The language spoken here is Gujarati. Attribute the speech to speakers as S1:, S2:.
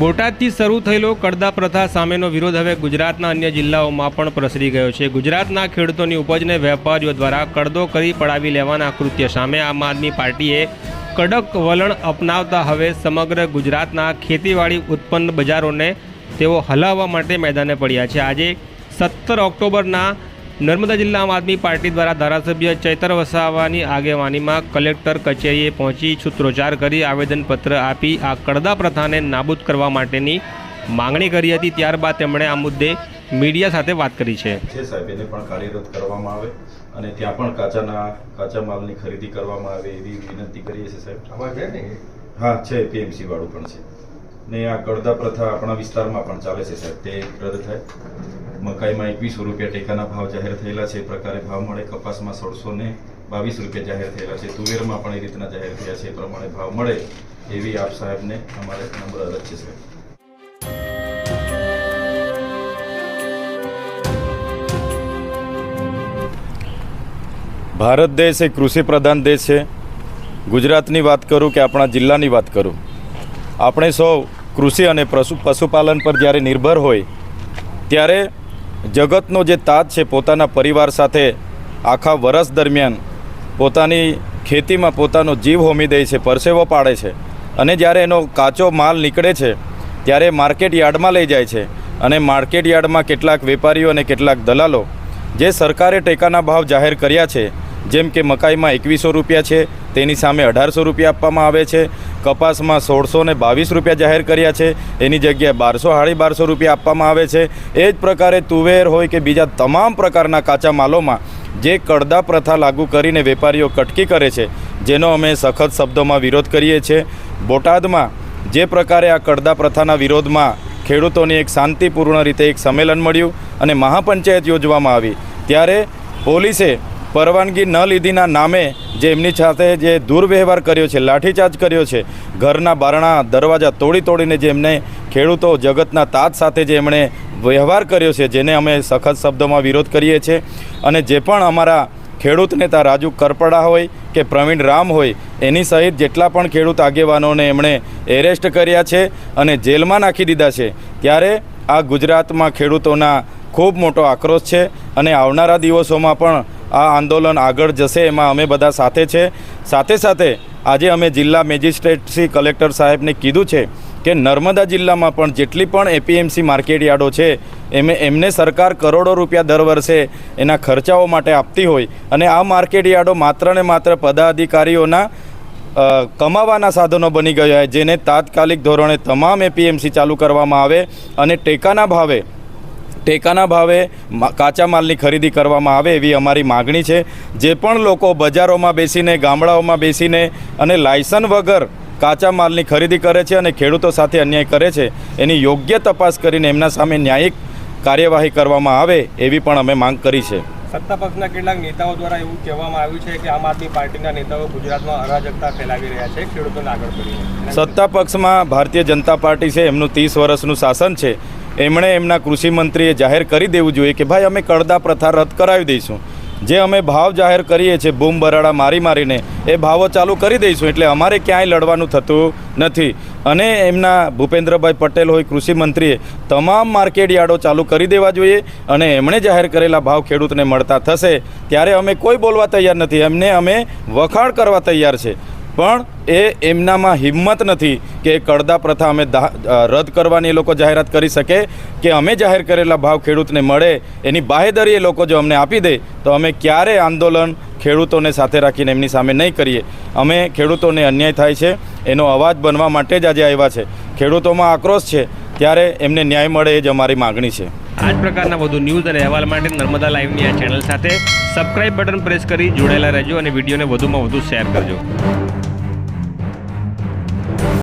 S1: બોટાદથી શરૂ થયેલો કડદા પ્રથા સામેનો વિરોધ હવે ગુજરાતના અન્ય જિલ્લાઓમાં પણ પ્રસરી ગયો છે. ગુજરાતના ખેડૂતોની ઉપજને વેપારીઓ દ્વારા કડદો કરી પડાવી લેવાના કૃત્ય સામે આમ આદમી પાર્ટીએ કડક વલણ અપનાવતા હવે સમગ્ર ગુજરાતના ખેતીવાડી ઉત્પન્ન બજારોને તેઓ હલાવવા માટે મેદાને પડ્યા છે. આજે સત્તર ઓક્ટોબરના નર્મદા જિલ્લા આમ આદમી પાર્ટી દ્વારા ધારાસભ્ય ચૈતર વસાવાની આગેવાનીમાં કલેક્ટર કચેરીએ પહોંચી સૂત્રોચ્ચાર કરી આવેદનપત્ર આપી આ કડદા પ્રથાને નાબૂદ કરવા માટેની માંગણી કરી હતી. ત્યારબાદ તેમણે આ મુદ્દે મીડિયા સાથે વાત કરી છે.
S2: છે સાહેબ એને પણ કાર્યરત કરવામાં આવે અને ત્યાં પણ કાચાના કાચા માલની ખરીદી કરવામાં આવે એવી વિનંતી કરીએ છીએ સાહેબ. હા છે પીએમસી વાળું પણ છે. ને આ કડદા પ્રથા આપણા વિસ્તારમાં પણ ચાલે છે સાહેબ. તે રદ થાય. મકાઈમાં એકવીસો રૂપિયા ટેકાના ભાવ જાહેર થયેલા છે. પ્રકારે ભાવ મળે. કપાસમાં સોળસો ને બાવીસ રૂપિયા જાહેર થયેલા છે. તુવેરમાં પણ એ રીતના જાહેર થયા છે. એ પ્રમાણે ભાવ મળે એવી આપ સાહેબને અમારે નમ્ર અરજ છે સાહેબ. ભારત દેશ એ કૃષિ પ્રધાન દેશ છે. ગુજરાતની વાત કરું કે આપણા જિલ્લાની વાત કરું? આપણે સૌ કૃષિ અને પશુ, પશુપાલન પર જ્યારે નિર્ભર હોય, ત્યારે જગતનો જે તાજ છે પોતાના પરિવાર સાથે આખા વરસ દરમિયાન પોતાની ખેતીમાં પોતાનો જીવ હોમી દે છે, પરસેવો પાડે છે અને જ્યારે એનો કાચો માલ નીકળે છે, ત્યારે માર્કેટ યાર્ડમાં લઈ જાય છે અને માર્કેટ યાર્ડમાં કેટલાક વેપારીઓ અને કેટલાક દલાલો જે સરકારે ટેકાના ભાવ જાહેર કર્યા છે જેમ કે મકાઈમાં એકવીસો રૂપિયા છે, તેની સામે અઢારસો રૂપિયા આપવામાં આવે છે. કપાસમાં સોળસો ને બાવીસ રૂપિયા જાહેર કર્યા છે. એની જગ્યાએ બારસો સાડી બારસો રૂપિયા આપવામાં આવે છે. એ જ પ્રકારે તુવેર હોય કે બીજા તમામ પ્રકારના કાચા માલોમાં જે કડદા પ્રથા લાગુ કરીને વેપારીઓ કટકી કરે છે, જેનો અમે સખત શબ્દોમાં વિરોધ કરીએ છીએ બોટાદમાં જે પ્રકારે આ કડદા પ્રથાના વિરોધમાં ખેડૂતોની એક શાંતિપૂર્ણ રીતે એક સંમેલન મળ્યું અને મહાપંચાયત યોજવામાં આવી. ત્યારે પોલીસે પરવાનગી ન લીધીના નામે જે એમની સાથે જે દુર્વ્યવહાર કર્યો છે, લાઠીચાર્જ કર્યો છે, ઘરના બારણા દરવાજા તોડી તોડીને જે એમને ખેડૂતો જગતના તાજ સાથે જે એમણે વ્યવહાર કર્યો છે, જેને અમે સખત શબ્દોમાં વિરોધ કરીએ છીએ. અને જે પણ અમારા ખેડૂત નેતા રાજુ કરપડા હોય કે પ્રવીણ રામ હોય, એની સહિત જેટલા પણ ખેડૂત આગેવાનોને એમણે એરેસ્ટ કર્યા છે અને જેલમાં નાખી દીધા છે, ત્યારે આ ગુજરાતમાં ખેડૂતોના ખૂબ મોટો આક્રોશ છે. અને આવનારા દિવસોમાં પણ આ આંદોલન આગળ જશે, એમાં અમે બધા સાથે છે. સાથે સાથે આજે અમે જિલ્લા મેજિસ્ટ્રેટ શ્રી કલેક્ટર સાહેબને કીધું છે કે નર્મદા જિલ્લામાં પણ જેટલી પણ એપીએમસી માર્કેટ યાર્ડો છે, એમે, એમને સરકાર કરોડો રૂપિયા દર વર્ષે એના ખર્ચાઓ માટે આપતી હોય અને આ માર્કેટ યાર્ડો માત્ર ને માત્ર પદાધિકારીઓના કમાવાના સાધનો બની ગયા જેને તાત્કાલિક ધોરણે તમામ એપીએમસી ચાલુ કરવામાં આવે અને ટેકાના ભાવે ટેકાના ભાવે કાચા માલની ખરીદી કરવામાં આવે એવી અમારી માગણી છે. જે પણ લોકો બજારોમાં બેસીને ગામડાઓમાં બેસીને અને લાયસન વગર કાચા માલની ખરીદી કરે છે અને ખેડૂતો સાથે અન્યાય કરે છે એની યોગ્ય તપાસ કરીને એમના સામે ન્યાયિક કાર્યવાહી કરવામાં આવે એવી પણ અમે માંગ કરી છે.
S1: સત્તા પક્ષના કેટલાક નેતાઓ દ્વારા એવું કહેવામાં આવ્યું છે કે આમ આદમી પાર્ટીના નેતાઓ ગુજરાતમાં અરાજકતા ફેલાવી રહ્યા છે ખેડૂતોને આગળ કરીને
S2: સત્તા પક્ષમાં ભારતીય જનતા પાર્ટી છે એમનું ત્રીસ વર્ષનું શાસન છે. એમણે એમના કૃષિમંત્રીએ જાહેર કરી દેવું જોઈએ કે ભાઈ અમે કડદા પ્રથા રદ કરાવી દઈશું. જે અમે ભાવ જાહેર કરીએ છીએ, બૂમ બરાડા મારી મારીને, એ ભાવો ચાલુ કરી દઈશું એટલે અમારે ક્યાંય લડવાનું થતું નથી. અને એમના ભૂપેન્દ્રભાઈ પટેલ હોય, કૃષિ મંત્રીએ તમામ માર્કેટ યાર્ડો ચાલુ કરી દેવા જોઈએ અને એમણે જાહેર કરેલા ભાવ ખેડૂતને મળતા થશે, ત્યારે અમે કોઈ બોલવા તૈયાર નથી. એમને અમે વખાણ કરવા તૈયાર છે. પણ એ એમનામાં હિંમત નથી કે એ કડદા પ્રથા અમે રદ કરવાની એ લોકો જાહેરાત કરી શકે કે અમે જાહેર કરેલા ભાવ ખેડૂતને મળે, એની બાહેદરી એ લોકો જો અમને આપી દે, તો અમે ક્યારે આંદોલન ખેડૂતોને સાથે રાખીને એમની સામે નહીં કરીએ. અમે ખેડૂતોને અન્યાય થાય છે, એનો અવાજ બનવા માટે જ આજે આવ્યા છે. ખેડૂતોમાં આક્રોશ છે, ત્યારે એમને ન્યાય મળે એ જ અમારી માગણી છે.
S1: આ જ પ્રકારના વધુ ન્યૂઝ અને અહેવાલ માટે નર્મદા લાઈવની આ ચેનલ સાથે સબસ્ક્રાઇબ બટન પ્રેસ કરી જોડાયેલા રહેજો અને વિડીયોને વધુમાં વધુ શેર કરજો.